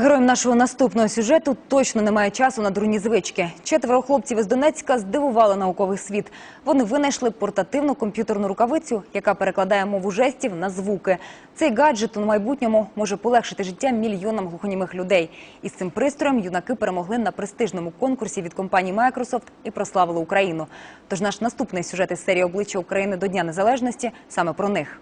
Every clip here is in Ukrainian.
Героям нашого наступного сюжету точно немає часу на дурні звички. Четверо хлопців із Донецька здивували науковий світ. Вони винайшли портативну комп'ютерну рукавицю, яка перекладає мову жестів на звуки. Цей гаджет у майбутньому може полегшити життя мільйонам глухонімих людей. Із цим пристроєм юнаки перемогли на престижному конкурсі від компанії Microsoft і прославили Україну. Тож наш наступний сюжет із серії обличчя України до Дня Незалежності саме про них.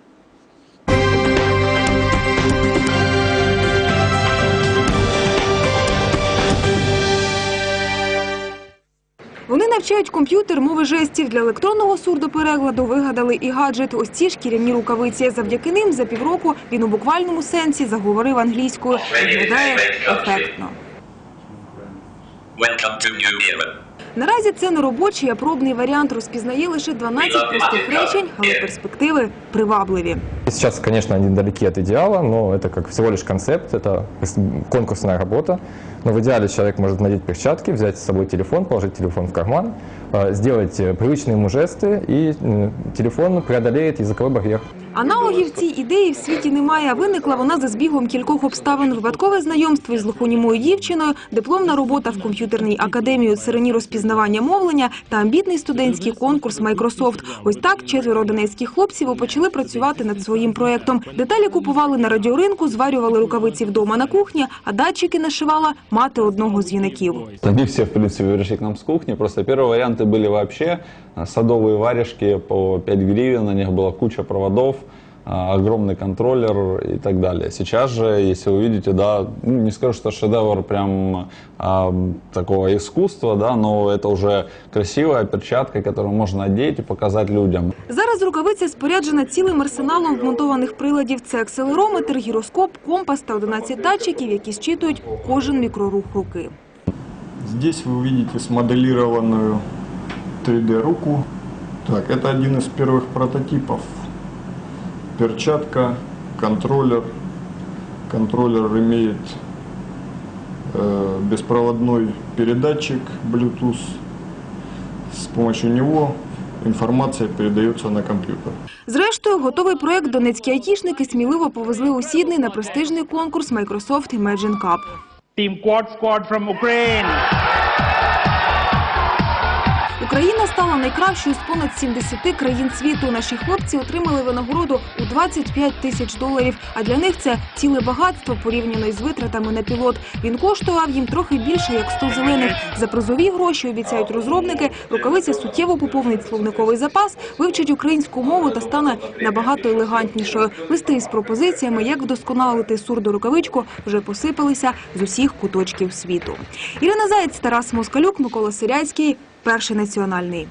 Вони навчають комп'ютер мови жестів для електронного сурдоперекладу. Вигадали і гаджет. Ось ці шкіряні рукавиці. Завдяки ним за півроку він у буквальному сенсі заговорив англійською. Відповідає ефектно. Welcome to New Era. Наразі це не робочий, а пробний варіант. Розпізнає лише 12 простих речень, але перспективи привабливі. Сейчас, конечно, они далеки от идеала, но это как всего лишь концепт, это конкурсная работа. Но в идеале человек может надеть перчатки, взять с собой телефон, положить телефон в карман, э, сделать э, привычные ему жесты, и э, телефон преодолеет языковой барьер. Аналогів цій ідеї в світі немає. Виникла вона за збігом кількох обставин. Випадкове знайомство із глухонімою дівчиною, дипломна робота в комп'ютерній академії у царині розпізнавання мовлення та амбітний студентський конкурс Microsoft. Ось так четверо донецьких хлопців почали працювати над своїм проєктом. Деталі купували на радіоринку, зварювали рукавиці вдома на кухні, а датчики нашивала мати одного з юнаків. Они все, в принципе, пришли к нам с кухни. Просто первые варианты были вообще а, садовые варежки по 5 гривен, на них была куча проводов, а, огромный контроллер и так далее. Сейчас же, если вы видите, да, ну, не скажу, что шедевр прям а, такого искусства, да, но это уже красивая перчатка, которую можно одеть и показать людям. Зараз рукавиця споряджена цілим арсеналом вмонтованих приладів. Це акселерометр, гіроскоп, компас та 11 датчиків, які зчитують кожен мікрорух руки. Здесь вы увидите смоделированную 3D руку. Так, это один из первых прототипов. Перчатка, контроллер. Контроллер имеет э, беспроводной передатчик Bluetooth. С помощью него информация передается на компьютер. Зрештою, готовий проект донецькі айтішники сміливо повезли у Сідней на престижний конкурс Microsoft Imagine Cup. Team Quad Squad from Ukraine. Україна стала найкращою з понад 70 країн світу. Наші хлопці отримали винагороду у 25 тисяч доларів. А для них це ціле багатство порівняно із витратами на пілот. Він коштував їм трохи більше як 100 зелених. За призові гроші обіцяють розробники. Рукавиця суттєво поповнить словниковий запас, вивчить українську мову та стане набагато елегантнішою. Листи із пропозиціями, як вдосконалити сурдорукавичку, вже посипалися з усіх куточків світу. Ірина Заєць, Тарас Москалюк, Микола Сиряцький. Перший національний.